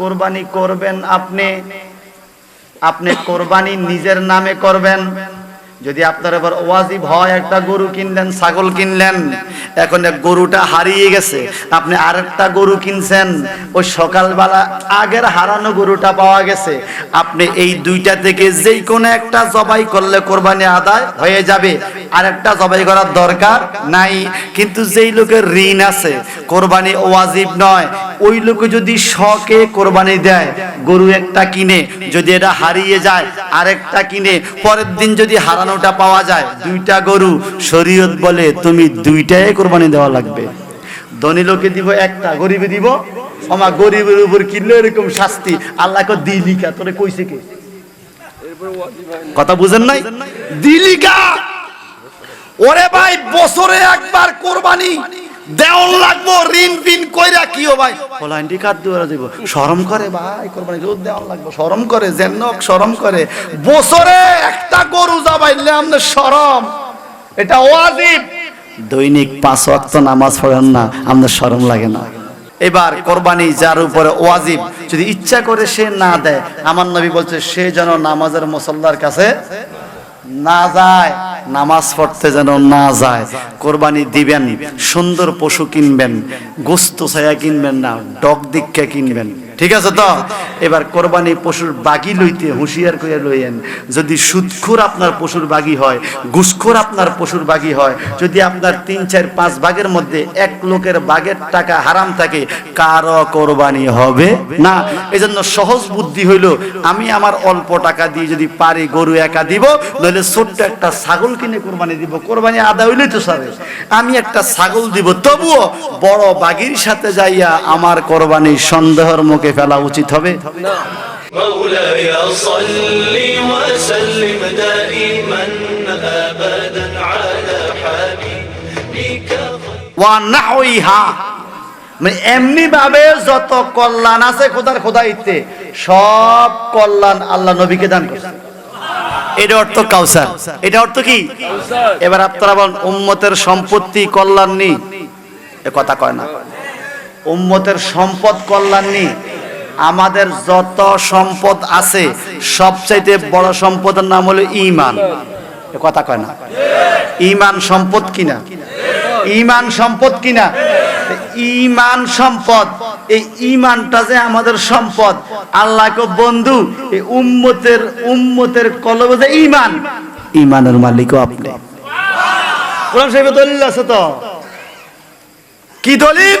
কোরবানি করবেন আপনি। আপনি কোরবানি নিজের নামে করবেন। যদি আপনার এবার ওয়াজিব হয়, একটা গরু কিনলেন, ছাগল কিনলেন, এখন গরুটা হারিয়ে গেছে, আপনি আরেকটা গরু কিনছেন, ওই সকালবেলা আগের হারানো গরুটা পাওয়া গেছে, আপনি এই দুইটা থেকে যেই কোনো একটা জবাই করলে কোরবানি আদায় হয়ে যাবে। আরেকটা জবাই করার দরকার নাই। কিন্তু যেই লোকের ঋণ আছে কোরবানি ওয়াজিব নয়। ওই লোকে যদি শখে কোরবানি দেয় গরু একটা কিনে যদি এটা হারিয়ে যায় আরেকটা কিনে পরের দিন যদি হারানোটা পাওয়া যায় দুইটা গরু শরীয়ত বলে তুমি দুইটাই কোরবানি দেওয়া লাগবে। ধনী লোকে দিব একটা গরিবে দিব। আমার গরিবের উপর কিনলে এরকম শাস্তি। আল্লাহকে দিলিকা তোরে কইছে কে? কথা বুঝেন নাই? দিলিকা! ওরে ভাই বছরে একবার কোরবানি। দেওয়ান লাগবো ঋণ ফিন কইরা কিও ভাই? ফলাইনটি কাট দুয়ারা দিব। শরম করে ভাই কোরবানি দুধ দেওয়ান লাগবো। শরম করে যেন শরম করে। বছরে একটা গরু যাবাইলে আমাদের শরম। এটা ওয়াজিব। দৈনিক পাঁচ ওয়াক্ত নামাজ পড়েন না আমাদের শরম লাগে না। এবার কোরবানি যার উপরে ওয়াজিব যদি ইচ্ছা করে সে না দেয় আমার নবী বলছে সে যেন নামাজের মুসল্লার কাছে না যায়। নামাজ পড়তে যেন না যায়, কোরবানি দিবেন, সুন্দর পশু কিনবেন, গোস্ত ছায়া কিনবেন না, ডগ দীক্ষা কিনবেন। ঠিক আছে তো? এবার কোরবানি পশুর বাগি লইতে হুঁশিয়ার করে লইয়েন, যদি সুদখোর আপনার পশুর বাগি হয়, ঘুষখোর আপনার পশুর বাগি হয়, যদি আপনার তিন, চার, পাঁচ ভাগের মধ্যে এক লোকের বাগের টাকা হারাম থাকে, কারও কোরবানি হবে না। এজন্য সহজ বুদ্ধি হইল, আমি আমার অল্প টাকা দিয়ে যদি পারি গরু একা দিব, নইলে ছোট্ট একটা ছাগল কিনে কোরবানি দিব। কোরবানি আদা হইলেই তো সারে। আমি একটা ছাগল দিব, তবুও বড় বাগির সাথে যাইয়া আমার কোরবানি সন্দেহের মুখে ফেলা উচিত হবে مولاي صل وسلم دائما ابدا على حبيبك ওয়ানাহুইহা মানে এমনি ভাবে যত কল্যাণ আছে খোদার খোদাইতে সব কল্যাণ আল্লাহ নবীকে দান করছে এটা অর্থ কাউসার এটা অর্থ কি এবার আপনারা বলেন উম্মতের সম্পত্তি কল্যাণ নি এ কথা কয় না উম্মতের সম্পদ কল্যাণ নি আমাদের যত সম্পদ আছে, সবচাইতে বড় সম্পদের নাম হলো ইমান কথা কয় না? ঈমান সম্পদ কিনা? ঈমান সম্পদ কিনা? ঈমান সম্পদ, এই ঈমানটা যে আমাদের সম্পদ, আল্লাহকে বন্ধু, এই উম্মতের উম্মতের কলবে যে ইমান ঈমানের মালিকও আপনি। কোরআন শরীফে দলিল আছে তো? কি দলিল?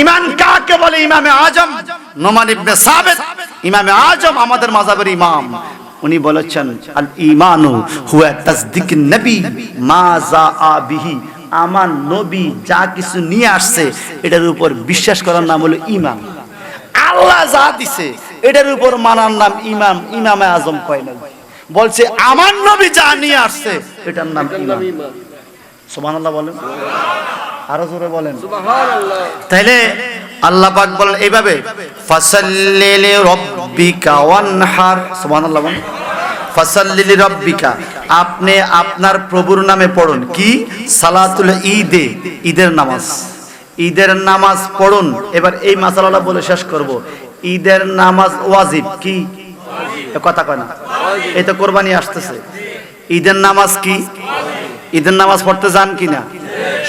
ইমান কাকে বলে? ইমামে আজম, নোমান ইবনে সাবিত, ইমামে আজম আমাদের মাযহাবের ইমাম। উনি বলেছেন, আল ইমানু হুয়া তাসদিক নবী, মা জাআ বিহি। আমার নবী যা কিছু নিয়ে আসছে, এটার উপর বিশ্বাস করার নাম হলো ইমান আল্লাহ যা দিছে, এটার উপর মানার নাম ইমাম। ইমামে আজম কয় না বলছে, আমার নবী যা নিয়ে আসছে, এটার নাম ইমান সুবহানাল্লাহ বলেন। আরও জোরে বলেন। তাইলে আল্লাহ পাক বলেন এইভাবে ফাসাল্লি লিরাব্বিকা ওয়ানহার। সুবহানাল্লাহ বলেন। ফাসাল্লি লিরাব্বিকা আপনি আপনার প্রভুর নামে পড়ুন। কি? সালাতুল ঈদে ঈদের নামাজ। ঈদের নামাজ পড়ুন। এবার এই মাসালাটা বলে শেষ করব। ঈদের নামাজ ওয়াজিব কি? কথা কয় না। এই তো কোরবানি আসতেছে। ঈদের নামাজ কি? ঈদের নামাজ পড়তে যান কিনা?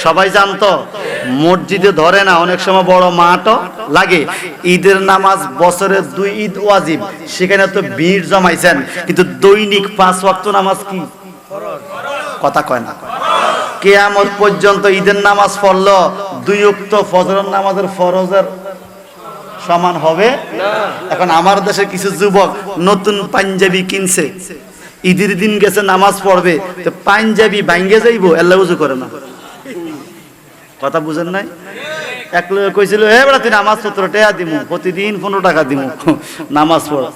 সবাই জানতো, মসজিদে ধরে না, অনেক সময় বড় মাঠও লাগে। ঈদের নামাজ বছরে দুই ঈদ ওয়াজিব, সেখানে তো ভিড় জমাইছেন। কিন্তু দৈনিক পাঁচ ওয়াক্ত নামাজ কি? কথা কয় না। কেয়ামত পর্যন্ত ঈদের নামাজ পড়ল, দুই উক্ত ফজরের নামাজের ফরজের সমান হবে? এখন আমার দেশে কিছু যুবক নতুন পাঞ্জাবি কিনছে। ঈদের দিন গেছে, নামাজ পড়বে, তো পাঞ্জাবি ভাঙ্গে যাইব? আল্লাহ উজু করে না। কথা বুঝেন নাই? এক কইছিল, হে বেড়া তুই নামাজ পত্র টেয়া দিমু, প্রতিদিন পনেরো টাকা দিমু, নামাজ পড়,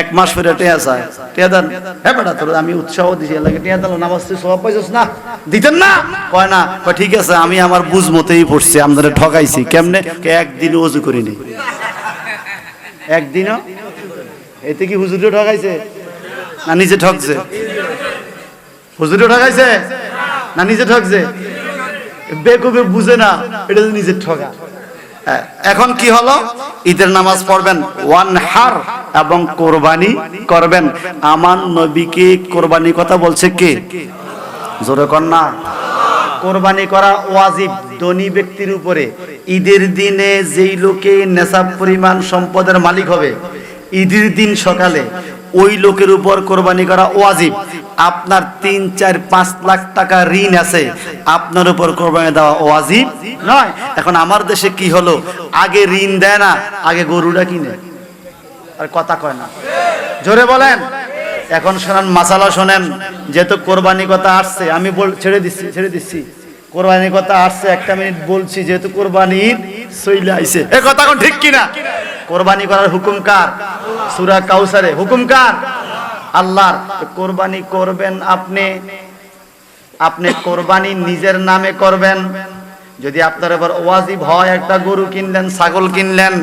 এক মাস পরে টেয়া চায়। টেয়া দেন হ্যাঁ বেটা, তোর আমি উৎসাহ দিছি এলাকা টেয়া দিল নামাজ তুই সব পাইছিস না? দিতেন না? কয় না, কয়, ঠিক আছে, আমি আমার বুঝ মতেই পড়ছি আমাদের ঠকাইছি কেমনে? একদিন অজু করিনি। একদিনও? এতে কি হুজুরও ঠকাইছে না, নিজে ঠকছে হুজুরও ঠকাইছে না, নিজে ঠকছে বেকুবে বুঝে না এটা তো নিজের ঠকা হ্যাঁ, এখন কি হলো? ঈদের নামাজ পড়বেন ওয়ান হার এবং কোরবানি করবেন। আমার নবীকে কোরবানি কথা বলছে কে? জোরে না। কোরবানি করা ওয়াজিব ধনী ব্যক্তির উপরে। ঈদের দিনে যেই লোকে নেশাব পরিমাণ সম্পদের মালিক হবে ঈদের দিন সকালে ওই লোকের উপর কোরবানি করা ওয়াজিব। আপনার তিন, চার, পাঁচ লাখ টাকা ঋণ আছে, আপনার উপর কোরবানি দেওয়া ওয়াজিব নয়। এখন আমার দেশে কি হলো? আগে ঋণ দেয় না, আগে গরুটা কিনে। আর কথা কয় না। জোরে বলেন। এখন শোনান, মাসালা শোনেন, যেহেতু কোরবানি কথা আসছে, আমি বল, ছেড়ে দিচ্ছি ছেড়ে দিচ্ছি। কোরবানির কথা আসছে, একটা মিনিট বলছি, যেহেতু কোরবানির সইলে আইছে। এ কথা কোন ঠিক কিনা? কোরবানি করার হুকুম কার? সুরা কাউসারে হুকুম কার? আল্লাহর কোরবানি করবেন আপনি। আপনি কোরবানি নিজের নামে করবেন। যদি আপনার এবার ওয়াজিব হয়, একটা গরু কিনলেন, ছাগল কিনলেন,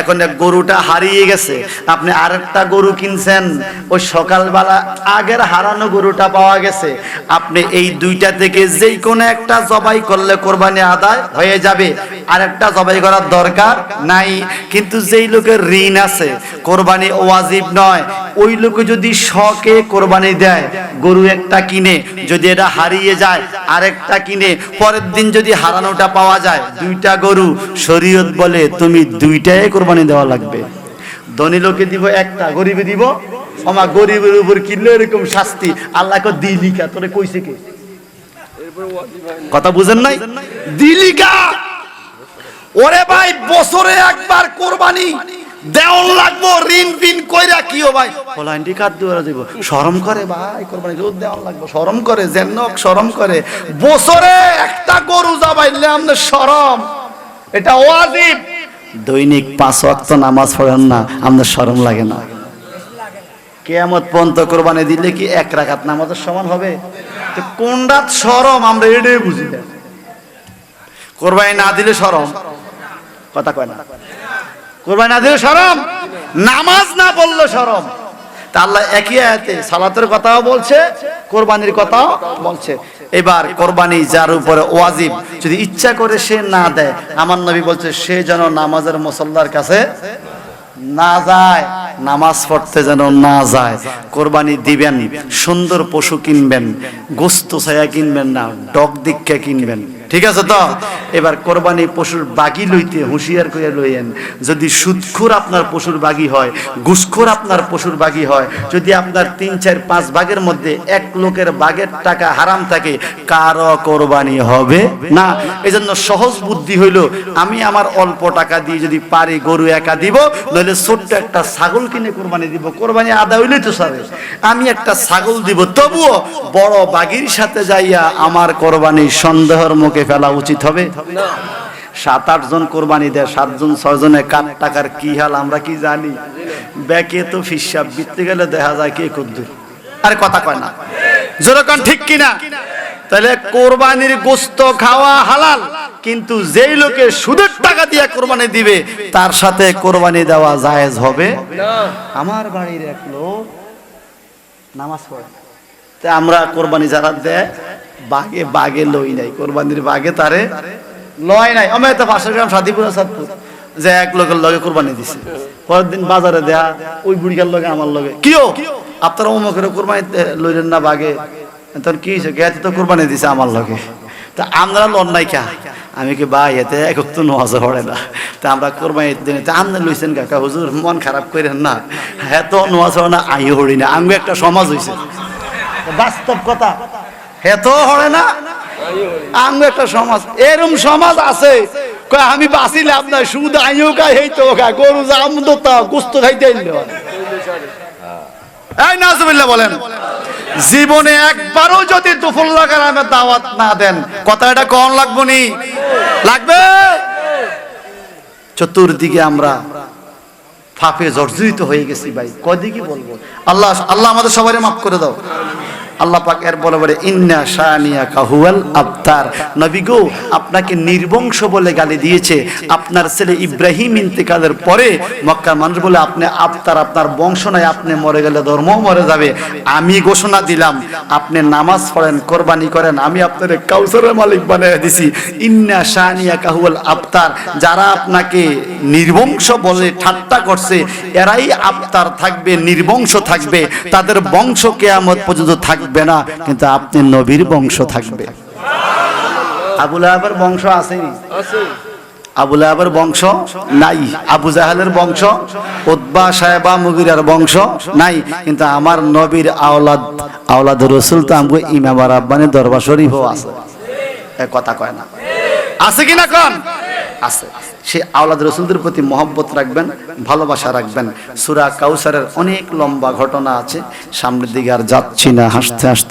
এখন গরুটা হারিয়ে গেছে, আপনি আরেকটা গরু কিনছেন, ওই সকালবেলা আগের হারানো গরুটা পাওয়া গেছে, আপনি এই দুইটা থেকে যেই কোনো একটা জবাই করলে কোরবানি আদায় হয়ে যাবে। আরেকটা জবাই করার দরকার নাই। কিন্তু যেই লোকের ঋণ আছে, কোরবানি ওয়াজিব নয় ওই লোকে যদি শখে কোরবানি দেয়, গরু একটা কিনে, যদি এটা হারিয়ে যায়, আরেকটা কিনে, পরের দিন যদি হারানোটা পাওয়া যায়, দুইটা গরু শরীয়ত বলে তুমি দুইটাই কোরবানি দেওয়া লাগবে। ধনী লোকে দিব একটা, গরিবে দিব আমার গরিবের উপর কিনলে এরকম শাস্তি আল্লাহকে দিলিকা, তোরে কইছে কে? কথা বুঝেন নাই? দিলিকা! ওরে ভাই, বছরে একবার কোরবানি। দেওয়ান লাগবো, ঋণ ফিন কইরা কিও ভাই? ফলাইন্ডি কাট দুয়ারা দিব? শরম করে ভাই কোরবানি দুধ দেওয়ান লাগবো। শরম করে জেনক শরম করে। বছরে একটা গরু যাবাইলে আমাদের শরম। এটা ওয়াজিব। দৈনিক পাঁচ ওয়াক্ত নামাজ পড়েন না, আমাদের শরম লাগে না। কেয়ামত পন্ত কোরবানি দিলে কি এক রাখাত নামাজের সমান হবে? তো কোনটা শরম, আমরা এটাই বুঝি কোরবানি না দিলে শরম। কথা কয় না। কোরবানি না দিলে শরম নামাজ না পড়লে শরম তা আল্লাহ একই আয়াতে সালাতের কথাও বলছে, কোরবানির কথাও বলছে। এবার কোরবানি যার উপরে ওয়াজিব, যদি ইচ্ছা করে সে না দেয়, আমার নবী বলছে, সে যেন নামাজের মুসল্লার কাছে না যায়, নামাজ পড়তে যেন না যায়। কোরবানি দিবেন, সুন্দর পশু কিনবেন, গোস্ত ছায়া কিনবেন না, ডগ দীক্ষা কিনবেন। ঠিক আছে তো? এবার কোরবানি পশুর বাগি লইতে হুঁশিয়ার করে লইয়েন যদি সুদখোর আপনার পশুর বাগি হয় ঘুষখোর আপনার পশুর বাগি হয় যদি আপনার তিন চার পাঁচ ভাগের মধ্যে এক লোকের বাগের টাকা হারাম থাকে কারও কোরবানি হবে না। এজন্য সহজ বুদ্ধি হইল আমি আমার অল্প টাকা দিয়ে যদি পারি গরু একা দিব নইলে ছোট্ট একটা ছাগল কিনে কোরবানি দিব। কোরবানি আদা হইলেই তো সারে আমি একটা ছাগল দিব তবুও বড় বাগির সাথে যাইয়া আমার কোরবানি সন্দেহের মুখে ফেলা উচিত হবে? সাত আট জন কোরবানি দেয় সাতজন ছয় জনে কার টাকার কি হাল আমরা কি জানি? ব্যাকে তো ফিসাব বিততে গেলে দেখা যায় কে কদ্দুর আরে কথা কয় না। যেরকম ঠিক কিনা? তাহলে কোরবানির গোস্ত খাওয়া হালাল কিন্তু যেই লোকে সুদের টাকা দিয়ে কোরবানি দিবে তার সাথে কোরবানি দেওয়া জায়েজ হবে? আমার বাড়ির এক লোক নামাজ পড়ে। তা আমরা কোরবানি যারা দেয় বাগে বাগে লই নাই, কোরবানির বাগে তারে লয় নাই। আমি তো গ্রাম সাদিপুর সাদপুর যে এক লোকের লগে কোরবানি দিছে। পরের দিন বাজারে দেয়া, ওই বুড়িকার লগে, আমার লগে। কিও? আপনারা অমুকের কোরবানি লইলেন না বাগে? তখন কি হয়েছে গেছে তো কোরবানি দিছে আমার লগে? তা আমরা লন নাই কা? আমি কি ভাই, এতে একক তো নোয়াজ পড়ে না। তা আমরা কোরবানি দিন, তা আমনে লইছেন কাকা হুজুর, মন খারাপ করেন না। হ্যাঁ তো নোয়াজ না আই হড়ি না। আঙ্গু একটা সমাজ হইছে। বাস্তব কথা। হেতো হরে না। আঙ্গ একটা সমাজ। এরম সমাজ আছে। আমি বাঁচিলে আপনার সুদ আইও খাই হেই তো গরু জাম তো তা গুস্ত খাইতে এই বলেন, জীবনে একবারও যদি গ্রামের দাওয়াত না দেন, কথা এটা কম লাগবো নি? লাগবে? চতুর্দিকে আমরা ফাপে জর্জরিত হয়ে গেছি ভাই। কদি কি বলব? আল্লাহ আল্লাহ আমাদের সবাই মাফ করে দাও। আল্লাহ পাক এর বলে ইন্না শানিয়া কাহুয়াল আবতার। নবী গো, আপনাকে নির্বংশ বলে গালি দিয়েছে। আপনার ছেলে ইব্রাহিম ইন্তেকালের পরে মক্কার মানুষ বলে, আপনি আবতার, আপনার বংশ নাই, আপনি মরে গেলে ধর্ম মরে যাবে। আমি ঘোষণা দিলাম, আপনি নামাজ পড়েন, কোরবানি করেন, আমি আপনার কাউসারের মালিক বানিয়ে দিছি। ইন্না শানিয়া কাহুয়াল আবতার। যারা আপনাকে নির্বংশ বলে ঠাট্টা করছে, এরাই আবতার থাকবে, নির্বংশ থাকবে। তাদের বংশ কেয়ামত পর্যন্ত থাকবে। না, কিন্তু আপনি নবীর বংশ থাকবে। আবুল আহাবের বংশ আসেনি। আবুল আহাবের বংশ নাই, আবু জাহালের বংশ উদ্বা সাহেবা মুগিরার বংশ নাই, কিন্তু আমার নবীর আওলাদ আওলাদ রসুল তো আমগো ইমাম আর দরবার শরীফও আছে। কথা কয় না। আছে কি না কন? আছে। সে আওলাদ রসুলদের প্রতি মহব্বত রাখবেন, ভালোবাসা রাখবেন। সুরা কাউসারের অনেক লম্বা ঘটনা আছে। সামনের দিকে আর যাচ্ছি না, হাসতে হাসতে